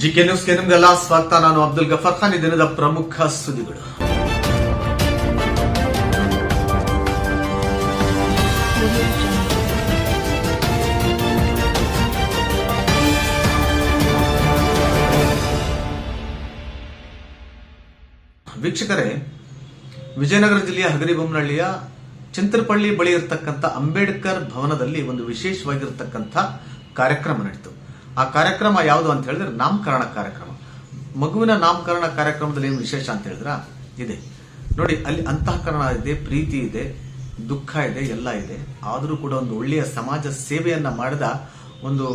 GK ನ್ಯೂಸ್ಗೆ ನಿಮ್ಗೆಲ್ಲ ಸ್ವಾಗತ. ನಾನು ಅಬ್ದುಲ್ ಗಫರ್ ಖಾನ್. ಈ ದಿನದ ಪ್ರಮುಖ ಸುದ್ದಿಗಳು. ವೀಕ್ಷಕರೇ, ವಿಜಯನಗರ ಜಿಲ್ಲೆಯ ಹಗರಿಬೊಮ್ಮನಹಳ್ಳಿಯ ಚಿಂತರಪಳ್ಳಿ ಬಳಿ ಇರತಕ್ಕಂಥ ಅಂಬೇಡ್ಕರ್ ಭವನದಲ್ಲಿ ಒಂದು ವಿಶೇಷವಾಗಿರ್ತಕ್ಕಂಥ ಕಾರ್ಯಕ್ರಮ ನಡೀತು. ಆ ಕಾರ್ಯಕ್ರಮ ಯಾವುದು ಅಂತ ಹೇಳಿದ್ರೆ ನಾಮಕರಣ ಕಾರ್ಯಕ್ರಮ. ಮಗುವಿನ ನಾಮಕರಣ ಕಾರ್ಯಕ್ರಮದಲ್ಲಿ ಏನು ವಿಶೇಷ ಅಂತ ಹೇಳಿದ್ರ? ಇದೆ. ನೋಡಿ, ಅಲ್ಲಿ ಅಂತಃಕರಣ ಇದೆ, ಪ್ರೀತಿ ಇದೆ, ದುಃಖ ಇದೆ, ಎಲ್ಲ ಇದೆ. ಆದರೂ ಕೂಡ ಒಂದು ಒಳ್ಳೆಯ ಸಮಾಜ ಸೇವೆಯನ್ನ ಮಾಡಿದ ಒಂದು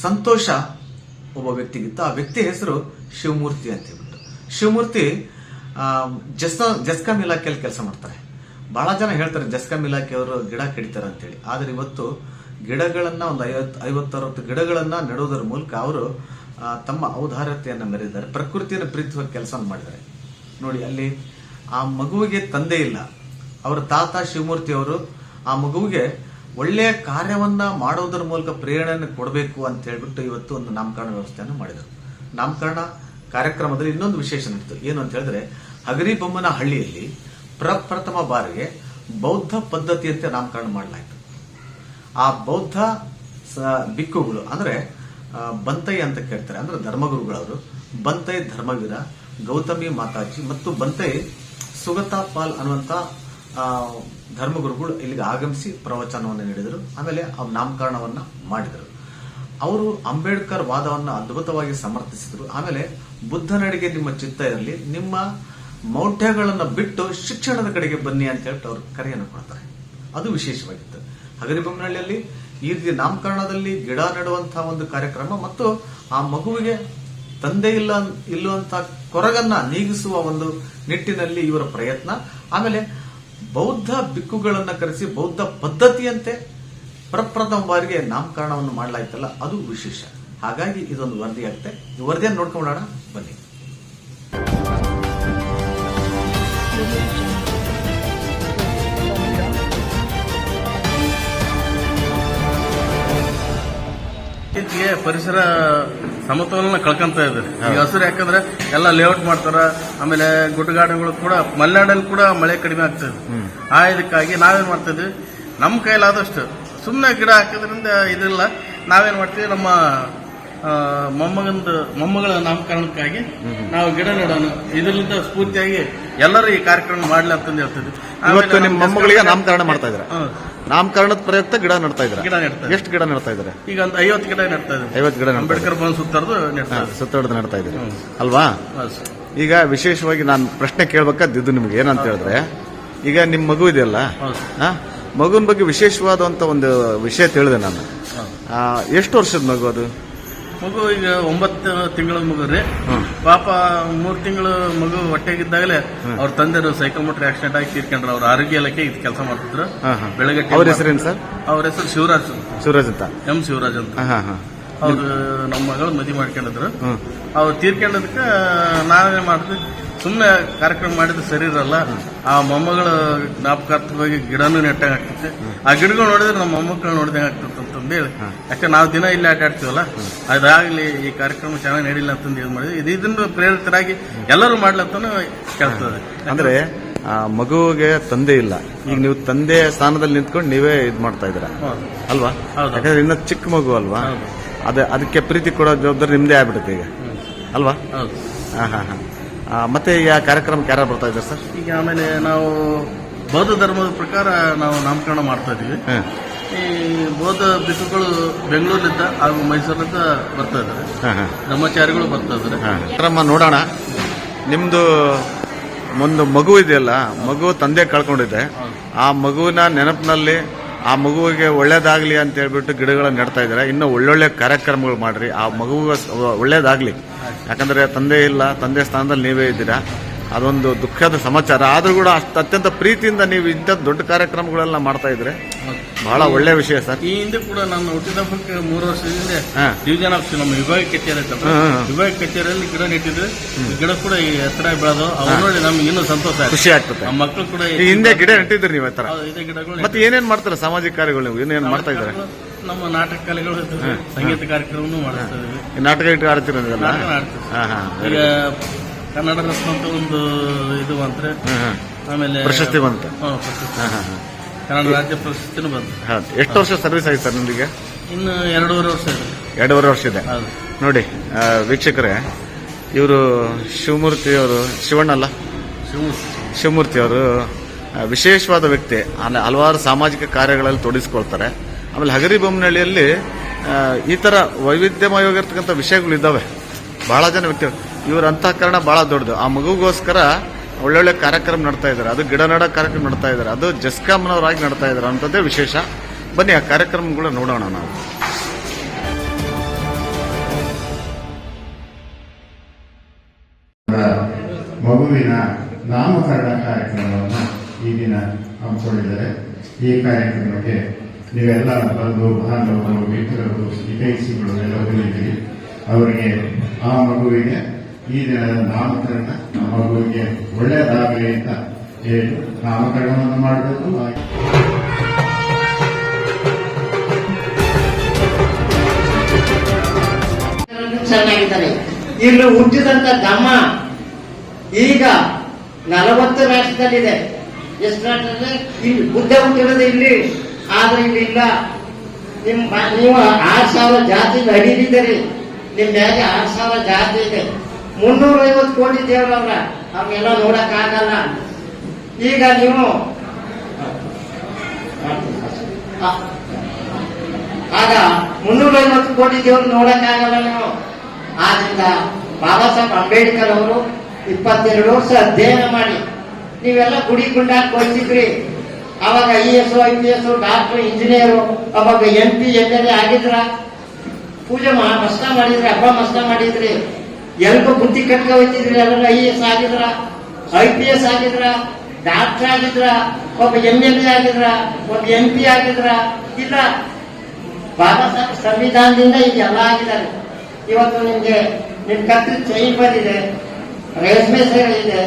ಸಂತೋಷ ಒಬ್ಬ ವ್ಯಕ್ತಿಗಿತ್ತು. ಆ ವ್ಯಕ್ತಿ ಹೆಸರು ಶಿವಮೂರ್ತಿ ಅಂತ ಹೇಳ್ಬಿಟ್ಟು. ಶಿವಮೂರ್ತಿ ಜಸ್ ಜಸ್ಕಾಂ ಇಲಾಖೆಯಲ್ಲಿ ಕೆಲಸ ಮಾಡ್ತಾರೆ. ಬಹಳ ಜನ ಹೇಳ್ತಾರೆ, ಜಸ್ಕಾಂ ಇಲಾಖೆಯವರು ಗಿಡ ಕಡಿತಾರೆ ಅಂತೇಳಿ. ಆದ್ರೆ ಇವತ್ತು ಗಿಡಗಳನ್ನ ಒಂದು ಐವತ್ತು ಐವತ್ತರವತ್ತು ಗಿಡಗಳನ್ನ ನೆಡುವುದರ ಮೂಲಕ ಅವರು ತಮ್ಮ ಔದಾರ್ಯತೆಯನ್ನು ಮೆರೆದಿದ್ದಾರೆ. ಪ್ರಕೃತಿಯನ್ನು ಪ್ರೀತಿಸುವ ಕೆಲಸ ಮಾಡಿದ್ದಾರೆ. ನೋಡಿ, ಅಲ್ಲಿ ಆ ಮಗುವಿಗೆ ತಂದೆ ಇಲ್ಲ. ಅವರ ತಾತ ಶಿವಮೂರ್ತಿ ಅವರು ಆ ಮಗುವಿಗೆ ಒಳ್ಳೆಯ ಕಾರ್ಯವನ್ನ ಮಾಡೋದರ ಮೂಲಕ ಪ್ರೇರಣೆಯನ್ನು ಕೊಡಬೇಕು ಅಂತ ಹೇಳ್ಬಿಟ್ಟು ಇವತ್ತು ಒಂದು ನಾಮಕರಣ ವ್ಯವಸ್ಥೆಯನ್ನು ಮಾಡಿದರು. ನಾಮಕರಣ ಕಾರ್ಯಕ್ರಮದಲ್ಲಿ ಇನ್ನೊಂದು ವಿಶೇಷ ನಡೀತು. ಏನು ಅಂತ ಹೇಳಿದ್ರೆ ಹಗರಿಬೊಮ್ಮನ ಹಳ್ಳಿಯಲ್ಲಿ ಪ್ರಪ್ರಥಮ ಬಾರಿಗೆ ಬೌದ್ಧ ಪದ್ಧತಿಯಂತೆ ನಾಮಕರಣ ಮಾಡಲಾಯಿತು. ಆ ಬೌದ್ಧ ಬಿಕ್ಕುಗಳು, ಅಂದ್ರೆ ಬಂತೈ ಅಂತ ಕೇಳ್ತಾರೆ. ಅಂದ್ರೆ ಧರ್ಮಗುರುಗಳವರು. ಬಂತೈ ಧರ್ಮವೀರ, ಗೌತಮಿ ಮಾತಾಜಿ ಮತ್ತು ಬಂತೈ ಸುಗತಾ ಪಾಲ್ ಅನ್ನುವಂತ ಧರ್ಮಗುರುಗಳು ಇಲ್ಲಿಗೆ ಆಗಮಿಸಿ ಪ್ರವಚನವನ್ನು ನೀಡಿದರು. ಆಮೇಲೆ ಅವ್ರ ನಾಮಕರಣವನ್ನ ಮಾಡಿದರು. ಅವರು ಅಂಬೇಡ್ಕರ್ ವಾದವನ್ನು ಅದ್ಭುತವಾಗಿ ಸಮರ್ಥಿಸಿದರು. ಆಮೇಲೆ ಬುದ್ಧನಡೆಗೆ ನಿಮ್ಮ ಚಿತ್ತ ಇರಲಿ. ನಿಮ್ಮ ಮೌಢ್ಯಗಳನ್ನು ಬಿಟ್ಟು ಶಿಕ್ಷಣದ ಕಡೆಗೆ ಬನ್ನಿ ಅಂತ ಹೇಳ್ಬಿಟ್ಟು ಅವರು ಕರೆಯನ್ನು ಕೊಡ್ತಾರೆ. ಅದು ವಿಶೇಷವಾಗಿತ್ತು. ಹಗರಿಬೊಮ್ಮನಹಳ್ಳಿಯಲ್ಲಿ ಈ ರೀತಿ ನಾಮಕರಣದಲ್ಲಿ ಗಿಡ ನೆಡುವಂತಹ ಒಂದು ಕಾರ್ಯಕ್ರಮ ಮತ್ತು ಆ ಮಗುವಿಗೆ ತಂದೆ ಇಲ್ಲ ಇಲ್ಲುವಂತಹ ಕೊರಗನ್ನ ನೀಗಿಸುವ ಒಂದು ನಿಟ್ಟಿನಲ್ಲಿ ಇವರ ಪ್ರಯತ್ನ. ಆಮೇಲೆ ಬೌದ್ಧ ಬಿಕ್ಕುಗಳನ್ನು ಕರೆಸಿ ಬೌದ್ಧ ಪದ್ಧತಿಯಂತೆ ಪ್ರಪ್ರಥಮ ಬಾರಿಗೆ ನಾಮಕರಣವನ್ನು ಮಾಡಲಾಯ್ತಲ್ಲ, ಅದು ವಿಶೇಷ. ಹಾಗಾಗಿ ಇದೊಂದು ವರದಿಯಾಗುತ್ತೆ ಈ ವರದಿಯನ್ನು ನೋಡ್ಕೊಂಡೋಣ ಬನ್ನಿ. ಇತ್ತೀಚೆಗೆ ಪರಿಸರ ಸಮತೋಲನ ಕಳ್ಕೊಂತ ಇದೆ. ಈಗ ಹಸಿರು ಯಾಕಂದ್ರೆ ಎಲ್ಲ ಲೇಔಟ್ ಮಾಡ್ತಾರ ಆಮೇಲೆ ಗುಡ್ಡಗಾಡುಗಳು ಕೂಡ ಮಲೆನಾಡಲ್ಲಿ ಕೂಡ ಮಳೆ ಕಡಿಮೆ ಆಗ್ತದೆ ಆ ಇದಕ್ಕಾಗಿ ನಾವೇನ್ ಮಾಡ್ತಾ ಇದ್ವಿ? ನಮ್ಮ ಕೈಲಾದಷ್ಟು ಸುಮ್ಮನೆ ಗಿಡ ಹಾಕೋದ್ರಿಂದ ಇದಿಲ್ಲ. ನಾವೇನ್ ಮಾಡ್ತೀವಿ? ನಮ್ಮ ಮೊಮ್ಮಗಂದು ಮೊಮ್ಮಗಳ ನಾಮಕರಣಕ್ಕಾಗಿ ನಾವು ಗಿಡ ನೆಡೋಣ. ಇದರಿಂದ ಸ್ಫೂರ್ತಿಯಾಗಿ ಎಲ್ಲರೂ ಈ ಕಾರ್ಯಕ್ರಮ ಮಾಡಲಿ ಅಂತಂದು ಹೇಳ್ತಿದ್ವಿ. ಇವತ್ತು ನಿಮ್ಮ ಮೊಮ್ಮಗಳಿಗೆ ನಾಮಕರಣ ಮಾಡ್ತಾ ಇದ್ದಾರೆ. ನಾಮಕರಣದ ಪ್ರಯುಕ್ತ ಗಿಡ ನೆಡ್ತಾ ಇದ್ದಾರೆ. ಗಿಡ ನೆಡ್ತಾ ಎಷ್ಟು ಗಿಡ ನೆಡ್ತಾ ಇದ್ದಾರೆ? ಈಗ ಒಂದು ಐವತ್ತು ಗಿಡ ನೆಡ್ತಾ ಇದೆ ಐವತ್ತು ಗಿಡ ಅಂಬೇಡ್ಕರ್ ಭವನ ಸುತ್ತರ್ದು ನೆಡ್ತಾ ಇದ್ದೀವಿ. ನಡ್ತಾ ಇದ್ದಾರೆ. ಅಲ್ವಾ? ಈಗ ವಿಶೇಷವಾಗಿ ನಾನು ಪ್ರಶ್ನೆ ಕೇಳ್ಬೇಕಾದ್ದು ನಿಮ್ಗೆ. ಏನಂತ ಹೇಳಿದ್ರೆ ಈಗ ನಿಮ್ಮ ಮಗು ಇದೆಯಲ್ಲ? ಮಗುವಿನ ಬಗ್ಗೆ ವಿಶೇಷವಾದಂತ ಒಂದು ವಿಷಯ ತಿಳಿದೆ ನಾನು. ಎಷ್ಟು ವರ್ಷದ ಮಗು ಅದು? ಮಗು ಈಗ ಒಂಬತ್ತು ತಿಂಗಳ ಮಗು ರೀ. ಪಾಪ ಮೂರ್ ತಿಂಗಳು ಮಗು ಹೊಟ್ಟೆಗಿದ್ದಾಗಲೇ ಅವ್ರ ತಂದೆರು ಸೈಕಲ್ ಮೋಟರ್ ಆಕ್ಸಿಡೆಂಟ್ ಆಗಿ ತೀರ್ಕೊಂಡ್ರು. ಅವ್ರ ಆರೋಗ್ಯ ಇಲಾಖೆ ಇದು ಕೆಲಸ ಮಾಡ್ತಿದ್ರು. ಬೆಳಗ್ಗೆ ಅವ್ರ ಹೆಸರೇನು ಸರ್? ಅವ್ರ ಹೆಸರು ಶಿವರಾಜ್ ಶಿವರಾಜ್ ಅಂತ. ಎಂ ಶಿವರಾಜ್ ಅಂತ. ಅವ್ರು ನಮ್ಮ ಮಗಳು ಮದುವೆ ಮಾಡ್ಕೊಂಡಿದ್ರು. ಅವ್ರು ತೀರ್ಕೊಂಡದಕ್ಕೆ ನಾವೇನ್ ಮಾಡಿದ್ವಿ? ಸುಮ್ಮನೆ ಕಾರ್ಯಕ್ರಮ ಮಾಡಿದ್ರೆ ಸರಿ ಇರಲ್ಲ. ಆ ಮೊಮ್ಮಗಳ ಜ್ಞಾಪಕಾರ್ಥವಾಗಿ ಗಿಡನೂ ನೆಟ್ಟಂಗೆ ಆಗ್ತೈತೆ ಆ ಗಿಡಗಳು ನೋಡಿದ್ರೆ ನಮ್ಮ ಮೊಮ್ಮಕ್ಕಳು ನೋಡಿದಂಗೆ ಆಗ್ತದೆ ಅಂತಂದೇಳಿ ಯಾಕಂದ್ರೆ ನಾವು ದಿನ ಇಲ್ಲಿ ಆಟ ಆಡ್ತೀವಲ್ಲ ಅದಾಗ್ಲಿ ಈ ಕಾರ್ಯಕ್ರಮ ಚೆನ್ನಾಗಿ ನಡೀಲಿ ಅಂತಂದು ಇದು ಮಾಡಿದ್ವಿ. ಇದು ಇದನ್ನು ಪ್ರೇರಿತರಾಗಿ ಎಲ್ಲರೂ ಮಾಡ್ಲತ್ತೂ ಕೇಳ್ತದೆ. ಅಂದ್ರೆ ಮಗುವಿಗೆ ತಂದೆ ಇಲ್ಲ. ಈಗ ನೀವು ತಂದೆ ಸ್ಥಾನದಲ್ಲಿ ನಿಂತ್ಕೊಂಡು ನೀವೇ ಇದು ಮಾಡ್ತಾ ಇದ್ದೀರಾ. ಅಲ್ವಾ? ಹೌದು. ಯಾಕಂದ್ರೆ ಇನ್ನ ಚಿಕ್ಕ ಮಗು ಅಲ್ವಾ? ಅದೇ ಅದ ಅದಕ್ಕೆ ಪ್ರೀತಿ ಕೊಡೋ ಜವಾಬ್ದಾರಿ ನಿಮ್ದೇ ಆಗ್ಬಿಡುತ್ತೆ ಈಗ. ಅಲ್ವಾ? ಹಾ ಹಾ ಮತ್ತೆ ಈಗ ಕಾರ್ಯಕ್ರಮಕ್ಕೆ ಯಾರು ಬರ್ತಾ ಇದ್ದಾರೆ ಸರ್? ಈಗ ಆಮೇಲೆ ನಾವು ಬೌದ್ಧ ಧರ್ಮದ ಪ್ರಕಾರ ನಾವು ನಾಮಕರಣ ಮಾಡ್ತಾ ಇದೀವಿ. ಈ ಬೋಧ ಬೆಂಗಳೂರಿನಿಂದ ಹಾಗೂ ಮೈಸೂರಿನಿಂದ ಬರ್ತಾ ಇದ್ದಾರೆ. ಹಾ ಹಾ. ಬ್ರಹ್ಮಚಾರಿಗಳು ಬರ್ತಾ ಇದ್ದಾರೆ. ನೋಡೋಣ. ನಿಮ್ದು ಒಂದು ಮಗು ಇದೆಯಲ್ಲ ಮಗು ತಂದೆ ಕಳ್ಕೊಂಡಿದೆ. ಆ ಮಗುವಿನ ನೆನಪಿನಲ್ಲಿ ಆ ಮಗುವಿಗೆ ಒಳ್ಳೇದಾಗ್ಲಿ ಅಂತ ಹೇಳ್ಬಿಟ್ಟು ಗಿಡಗಳನ್ನು ನೆಡ್ತಾ ಇದ್ದಾರೆ. ಇನ್ನೂ ಒಳ್ಳೊಳ್ಳೆ ಕಾರ್ಯಕ್ರಮಗಳು ಮಾಡ್ರಿ. ಆ ಮಗುವಿಗೆ ಒಳ್ಳೇದಾಗ್ಲಿ. ಯಾಕಂದ್ರೆ ತಂದೆ ಇಲ್ಲ ತಂದೆ ಸ್ಥಾನದಲ್ಲಿ ನೀವೇ ಇದ್ದೀರಾ. ಅದೊಂದು ದುಃಖದ ಸಮಾಚಾರ. ಆದರೂ ಕೂಡ ಅಷ್ಟು ಅತ್ಯಂತ ಪ್ರೀತಿಯಿಂದ ನೀವು ಇಂಥ ದೊಡ್ಡ ಕಾರ್ಯಕ್ರಮಗಳೆಲ್ಲ ಮಾಡ್ತಾ ಇದ್ರೆ ಬಹಳ ಒಳ್ಳೆ ವಿಷಯ ಸರ್. ಈ ಹಿಂದೆ ಕೂಡ ನಾನು ಹುಟ್ಟಿದಬ್ಬಕ್ಕೆ ಮೂರು ವರ್ಷದಿಂದ ಹಿಂದೆ ಆಫ್ ನಮ್ಮ ವಿಭಾಗ ಕಚೇರಿ. ವಿಭಾಗ ಕಚೇರಿಯಲ್ಲಿ ಗಿಡ ನೆಟ್ಟಿದ್ರೆ. ಗಿಡ ಕೂಡ ಈ ಎತ್ತರ ಬೆಳೆದು ಅವ್ರು ನೋಡಿ ನಮ್ಗೆ ಇನ್ನೂ ಸಂತೋಷ ಖುಷಿ ಆಗ್ತದೆ. ನಮ್ಮ ಮಕ್ಕಳು ಕೂಡ ಈ ಹಿಂದೆ ಗಿಡ ನೆಟ್ಟಿದ್ರಿ ನೀವು ಈ ತರ ಹೌದು, ಗಿಡಗಳು ಮತ್ತೆ ಏನೇನ್ ಮಾಡ್ತಾರೆ ಸಾಮಾಜಿಕ ಕಾರ್ಯಗಳು ನೀವು? ಏನೇನು ಮಾಡ್ತಾ ಇದ್ದಾರೆ? ನಮ್ಮ ನಾಟಕ ಕಲೆಗಳು ಸಂಗೀತ ಕಾರ್ಯಕ್ರಮವನ್ನು ಮಾಡ್ತಾ ಇದ್ದೀವಿ. ನಾಟಕ ಇಟ್ಟು ಹಾ. ಈಗ ಕನ್ನಡ ರತ್ನ ಅಂತ ಒಂದು ಇದು ಹಾ. ಆಮೇಲೆ ಪ್ರಶಸ್ತಿ ಬಂತು. ಹಾಂ ಪ್ರಶಸ್ತಿ. ಕನ್ನಡ ರಾಜ್ಯ ಪ್ರಶಸ್ತಿನೂ ಬಂತು. ಹೌದು. ಎಷ್ಟು ವರ್ಷ ಸರ್ವಿಸ್ ಆಯ್ತು ಸರ್ ನಿಮಗೆ ಇನ್ನು ಎರಡೂವರೆ ವರ್ಷ ಇದೆ. ಎರಡೂವರೆ ವರ್ಷ ಇದೆ. ಹೌದು. ನೋಡಿ ವೀಕ್ಷಕರೇ ಇವರು ಶಿವಮೂರ್ತಿ ಅವರು ಶಿವಣ್ಣಲ್ಲ? ಶಿವಮೂರ್ತಿ. ಶಿವಮೂರ್ತಿ ಅವರು ವಿಶೇಷವಾದ ವ್ಯಕ್ತಿ. ಅಲ್ಲಿ ಹಲವಾರು ಸಾಮಾಜಿಕ ಕಾರ್ಯಗಳಲ್ಲಿ ತೊಡಗಿಸ್ಕೊಳ್ತಾರೆ. ಆಮೇಲೆ ಹಗರಿ ಬೊಮ್ಮನಹಳ್ಳಿಯಲ್ಲಿ ಈ ತರ ವೈವಿಧ್ಯಮಯವಾಗಿರ್ತಕ್ಕಂಥ ವಿಷಯಗಳು ಇದ್ದಾವೆ ಬಹಳ ಜನ ವ್ಯಕ್ತಿ ಇವರ ಅಂತಃಕರಣ ಬಹಳ ದೊಡ್ಡದು. ಆ ಮಗುಗೋಸ್ಕರ ಒಳ್ಳೊಳ್ಳೆ ಕಾರ್ಯಕ್ರಮ ನಡ್ತಾ ಇದ್ದಾರೆ. ಅದು ಗಿಡ ನಡ ಕಾರ್ಯಕ್ರಮ ನಡ್ತಾ ಇದ್ದಾರೆ. ಅದು ಜಸ್ಕಾಮ್ನವರಾಗಿ ನಡ್ತಾ ಇದ್ದಾರೆ ಅಂಥದ್ದೇ ವಿಶೇಷ. ಬನ್ನಿ, ಆ ಕಾರ್ಯಕ್ರಮಗಳು ನೋಡೋಣ ನಾವು. ಮಗುವಿನ ನಾಮಕರಣ ಕಾರ್ಯಕ್ರಮವನ್ನು ಈ ದಿನ ಹಮ್ಮಿಕೊಂಡಿದ್ದಾರೆ ಈ ಕಾರ್ಯಕ್ರಮಕ್ಕೆ ನೀವೆಲ್ಲ ಬಂದು ಬಾಂಧವರು ಮಿತ್ರರು ಹಿತೈಷಿಗಳು ಎಲ್ಲ ಬಂದಿದ್ದೀರಿ ಅವರಿಗೆ ಆ ಮಗುವಿಗೆ ಈ ದಿನದ ನಾಮಕರಣ ನಮ್ಮ ಮಗುವಿಗೆ ಒಳ್ಳೆಯದಾಗಲಿ ಅಂತ ಹೇಳಿ ನಾಮಕರಣವನ್ನು ಮಾಡಬೇಕು. ಚೆನ್ನಾಗಿದ್ದಾರೆ ಇಲ್ಲಿ ಹುಟ್ಟಿದಂತ ದಮ್ಮ ಈಗ ನಲವತ್ತು ರಾಷ್ಟ್ರದಲ್ಲಿದೆ. ಎಷ್ಟು ಇಲ್ಲಿ ಬುದ್ಧ ಹುಟ್ಟಿರೋದು ಇಲ್ಲಿ. ಆದ್ರೆ ಇಲ್ಲಿ ಇಲ್ಲ. ನಿಮ್ ನೀವು ಆರ್ ಸಾವಿರ ಜಾತಿ ಹಡಿದಿದ್ದೀರಿ ನಿಮ್ ಮ್ಯಾಗೆ ಆರ್ ಸಾವಿರ ಜಾತಿ ಇದೆ. ಮುನ್ನೂರ ಐವತ್ತು ಕೋಟಿ ದೇವ್ರವ್ರ. ಅವ್ನೆಲ್ಲ ನೋಡಕ್ ಆಗಲ್ಲ. ಈಗ ನೀವು ಆಗ ಮುನ್ನೂರ ಐವತ್ತು ಕೋಟಿ ದೇವರು ನೋಡಕ್ಕಾಗಲ್ಲ ನೀವು. ಆದ್ರಿಂದ ಬಾಬಾ ಸಾಹೇಬ್ ಅಂಬೇಡ್ಕರ್ ಅವರು ಇಪ್ಪತ್ತೆರಡು ವರ್ಷ ಅಧ್ಯಯನ ಮಾಡಿ, ನೀವೆಲ್ಲ ಗುಡಿ ಗುಂಡಾಕ್ ಕೊಡ್ತಿದ್ರಿ ಅವಾಗ I S I P S doctor, engineer, ಅವಾಗ M P, M L A ಆಗಿದ್ರ? ಪೂಜೆ ಮಸ್ತ ಮಾಡಿದ್ರಿ, ಹಬ್ಬ ಮಸ್ತ ಮಾಡಿದ್ರಿ. ಎಲ್ಗೂ ಬುದ್ಧಿ ಕಟ್ಕ ಹೋಯ್ತಿದ್ರಿ ಎಲ್ಲರೂ ಐ ಎ ಎಸ್ ಆಗಿದ್ರ, ಐ ಪಿ ಎಸ್ ಆಗಿದ್ರ, ಡಾಕ್ಟರ್ ಆಗಿದ್ರ, ಒಬ್ಬ ಎಂ ಎಲ್ ಎ ಆಗಿದ್ರ, ಒಬ್ಬ ಎಂ ಪಿ ಆಗಿದ್ರ, ಇಲ್ಲ, ಬಾಬಾ ಸಾಹೇಬ್ ಸಂವಿಧಾನದಿಂದ ಈಗ ಎಲ್ಲ ಆಗಿದ್ದಾರೆ. ಇವತ್ತು ನಿಮ್ಗೆ ನಿಮ್ ಕತ್ತಿ ಚೈನ್ ಬಂದಿದೆ, ರೇಷ್ಮೆ ಸೀರೆ ಇದೆ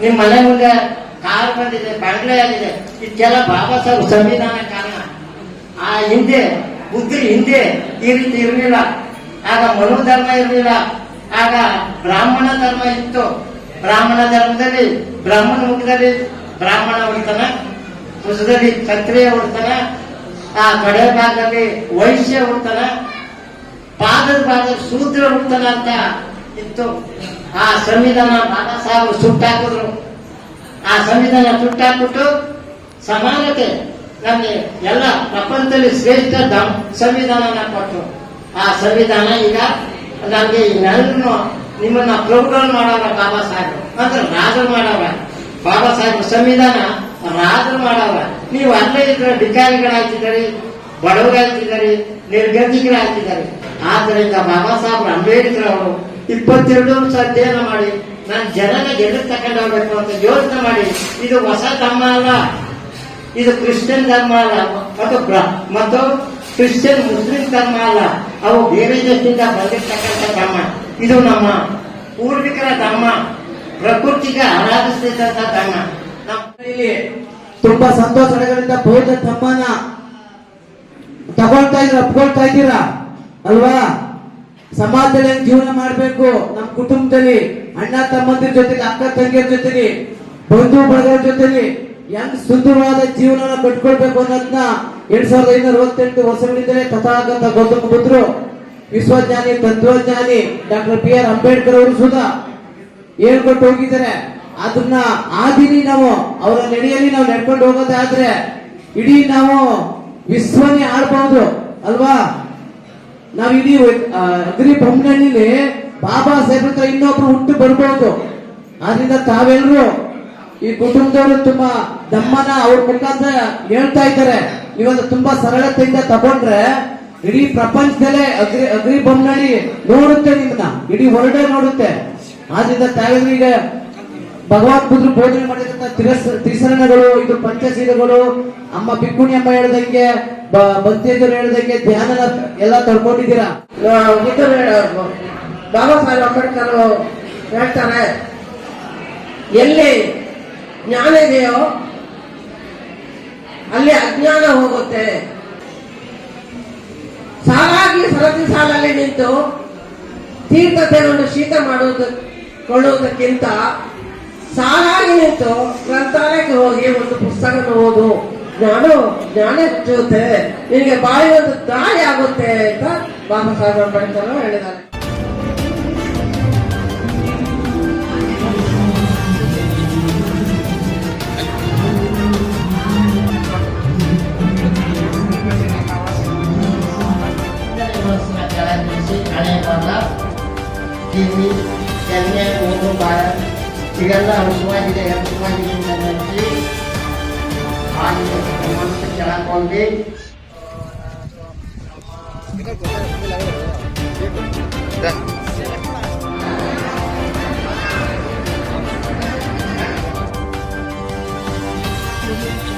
ನಿಮ್ ಮನೆ ಮುಂದೆ ಕಾರ್ ಬಂದಿದೆ ಬಂಗ್ಲೆ ಆಗಿದೆ ಇದಕ್ಕೆಲ್ಲ ಬಾಬಾ ಸಾಹೇಬ್ ಸಂವಿಧಾನ ಕಾರಣ. ಆ ಹಿಂದೆ ಬುದ್ಧಿ ಹಿಂದೆ ಈ ರೀತಿ ಇರಲಿಲ್ಲ. ಆಗ ಮನೋಧರ್ಮ ಇರಲಿಲ್ಲ. ಆಗ ಬ್ರಾಹ್ಮಣ ಧರ್ಮ ಇತ್ತು. ಬ್ರಾಹ್ಮಣ ಧರ್ಮದಲ್ಲಿ ಬ್ರಾಹ್ಮಣ ಮುಖದಲ್ಲಿ ಬ್ರಾಹ್ಮಣ ಹುಡ್ತಾನ ಕುಸದಲ್ಲಿ ಕ್ಷತ್ರಿಯ ಉಡ್ತಾನ ಆ ಕಡೆ ಭಾಗದಲ್ಲಿ ವೈಶ್ಯ ಹುಡ್ತಾನ, ಪಾದದ ಭಾಗದಲ್ಲಿ ಶೂದ್ರ ಹುಡ್ತಾನ ಅಂತ ಇತ್ತು. ಆ ಸಂವಿಧಾನ ಬಾಬಾ ಸಾಹೇಬ್ ಸುಟ್ಟಾಕಿದ್ರು. ಆ ಸಂವಿಧಾನ ಸುಟ್ಟಾಕ್ಬಿಟ್ಟು ಸಮಾನತೆ ನಮಗೆ ಎಲ್ಲ ಪ್ರಪಂಚದಲ್ಲಿ ಶ್ರೇಷ್ಠ ಸಂವಿಧಾನ ಸಂವಿಧಾನನ ಕೊಟ್ಟು ಆ ಸಂವಿಧಾನ ಈಗ ನಮ್ಗೆ ಎಲ್ಲರೂ ನಿಮ್ಮನ್ನ ಪ್ರಭುಗಳು ಮಾಡವ್ರ ಬಾಬಾ ಸಾಹೇಬ್ ಅಂದ್ರೆ ರಾಜರು ಮಾಡವ ಬಾಬಾ ಸಾಹೇಬ್ ಸಂವಿಧಾನ ರಾಜರು ಮಾಡವ ನೀವು ಅಲ್ಲೇ ಇದ್ರೆ ಭಿಕಾರಿಗಳಾಗ್ತಿದ್ದೀರಿ ಬಡವರಾಗ್ತಿದ್ದಾರೆ, ನಿರ್ಗತಿಕರಾಗ್ತಿದ್ದಾರೆ. ಆದ್ದರಿಂದ ಬಾಬಾ ಸಾಹೇಬ್ ಅಂಬೇಡ್ಕರ್ ಅವರು ಇಪ್ಪತ್ತೆರಡು ವರ್ಷ ಅಧ್ಯಯನ ಮಾಡಿ, ನಾನು ಜನನ ಎಲ್ಲಿ ತಗೊಂಡು ಹೋಗ್ಬೇಕು ಅಂತ ಯೋಚನೆ ಮಾಡಿ, ಇದು ಹೊಸ ಧರ್ಮ ಅಲ್ಲ. ಇದು ಕ್ರಿಶ್ಚಿಯನ್ ಧರ್ಮ ಅಲ್ಲ. ಮತ್ತು ಮತ್ತು ಕ್ರಿಶ್ಚಿಯನ್ ಮುಸ್ಲಿಂ ಧರ್ಮ ಅಲ್ಲ. ಅವು ಬೇರೆ ದೇಶದಿಂದ ಬಂದಿರ್ತಕ್ಕಂಥ ಧರ್ಮ. ಇದು ನಮ್ಮ ಪೂರ್ವಿಕರ ಧರ್ಮ. ಪ್ರಕೃತಿಗೆ ಆರಾಧಿಸಿದಂತ ಧರ್ಮ. ನಮ್ಮಲ್ಲಿ ತುಂಬಾ ಸಂತೋಷಗಳಿಂದ ಬೌದ್ಧ ಧರ್ಮನ ತಗೊಳ್ತಾ ಇದ್ರ ಒಪ್ಕೊಳ್ತಾ ಇದ್ದೀರಾ? ಅಲ್ವಾ? ಸಮಾಜದಲ್ಲಿ ಜೀವನ ಮಾಡಬೇಕು? ನಮ್ಮ ಕುಟುಂಬದಲ್ಲಿ ಅಣ್ಣ, ತಮ್ಮಂದಿರ ಜೊತೆಗೆ, ಅಕ್ಕ, ತಂಗಿಯರ ಜೊತೆಗೆ, ಬಂಧು, ಬಳಗರ ಜೊತೆಗೆ. ಹೆಂಗ್ ಸುಂದರವಾದ ಜೀವನ ಕಟ್ಕೊಳ್ಬೇಕು ಅನ್ನೋದನ್ನ ಎರಡ್ ಸಾವಿರದ ಐನೂರ ಅರವತ್ತೆಂಟು ವರ್ಷಗಳಿಂದಲೇ ತಥಾಗತ ಗೌತಮ ಬುದ್ಧರು, ವಿಶ್ವಜ್ಞಾನಿ, ತತ್ವಜ್ಞಾನಿ ಡಾಕ್ಟರ್ ಬಿ ಆರ್ ಅಂಬೇಡ್ಕರ್ ಅವರು ಸುಧಾ ಹೇಳ್ಕೊಟ್ಟು ಹೋಗಿದ್ದಾರೆ. ಅದನ್ನ ಆದಿನಿ ನಾವು ಅವರ ನಡೆಯಲ್ಲಿ ನಾವು ನಡ್ಕೊಂಡು ಹೋಗೋದಾದ್ರೆ ಇಡೀ ನಾವು ವಿಶ್ವನೇ ಆಡ್ಬಹುದು ಅಲ್ವಾ? ನಾವ್ ಇಡೀ ಅಗ್ರಿ ಬೊಮ್ಮನಹಳ್ಳಿಲಿ ಬಾಬಾ ಸಾಹೇಬ್ರ ಹತ್ರ ಇನ್ನೊಬ್ರು ಹುಟ್ಟು ಬರ್ಬಹುದು ಆದ್ರಿಂದ ತಾವೆಲ್ಲರೂ ಈ ಕುಟುಂಬದವರು ತುಂಬಾ ದಮ್ಮನ ಅವ್ರ ಮುಖಾಂತರ ಹೇಳ್ತಾ ಇದ್ದಾರೆ. ಇವತ್ತು ತುಂಬಾ ಸರಳತೆಯಿಂದ ತಗೊಂಡ್ರೆ ಇಡೀ ಪ್ರಪಂಚದಲ್ಲೇ ಅಗ್ರಿ ಅಗ್ರಿ ಬೊಮ್ಮನಹಳ್ಳಿ ನೋಡುತ್ತೆ ನಿಮ್ಮನ್ನ. ಇಡೀ ಹೊರಡೆ ನೋಡುತ್ತೆ. ಆದ್ರಿಂದ ತಾವೆಲ್ಲರೂ ಈಗ ಭಗವಾನ್ ಬುದ್ಧರು ಬೋಧನೆ ಮಾಡಿದಂತ ತಿರಸ್, ತ್ರಿಸರಣಗಳು, ಇದು ಪಂಚಶೀಲಗಳು, ಅಮ್ಮ ಬಿಕ್ಕುಣಿ ಅಮ್ಮ ಹೇಳ್ದಂಗೆ ಭಕ್ತಿಯಂದರು ಹೇಳ್ದಂಗೆ ಧ್ಯಾನ ಎಲ್ಲ ತಡ್ಕೊಂಡಿದ್ದೀರಾ ಬಾಬಾ ಸಾಹೇಬ್ ಅಂಬೇಡ್ಕರ್ ಹೇಳ್ತಾರೆ, ಎಲ್ಲಿ ಜ್ಞಾನ ಇದೆಯೋ ಅಲ್ಲಿ ಅಜ್ಞಾನ ಹೋಗುತ್ತೆ. ಸಾಲಾಗಿ ಸರತಿ ಸಾಲಲ್ಲಿ ನಿಂತು ತೀರ್ಥತೆಯನ್ನು ಶೀತ ಮಾಡುವುದು ಕೊಳ್ಳುವುದಕ್ಕಿಂತ ಸಾಲಾಗಿ ನಿಂತು ಗ್ರಂಥಾಲಯಕ್ಕೆ ಹೋಗಿ ಒಂದು ಪುಸ್ತಕ ಓದು. ಜ್ಞಾನ ಜ್ಞಾನ ಹೆಚ್ಚುತ್ತೆ. ನಿನಗೆ ಬಾಯಿ ಒಂದು ದಾರಿ ಆಗುತ್ತೆ ಅಂತ ಬಾಬಾ ಸಾಹೇಬ್ ಅಂಬೇಡ್ಕರ್ ಹೇಳಿದ್ದಾರೆ. kanan kanan kiri jadinya untuk barat segala semua di daerah semua di Indonesia. Hari teman sekarang konflik Thank you.